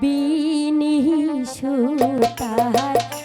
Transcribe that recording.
বিনি সুতার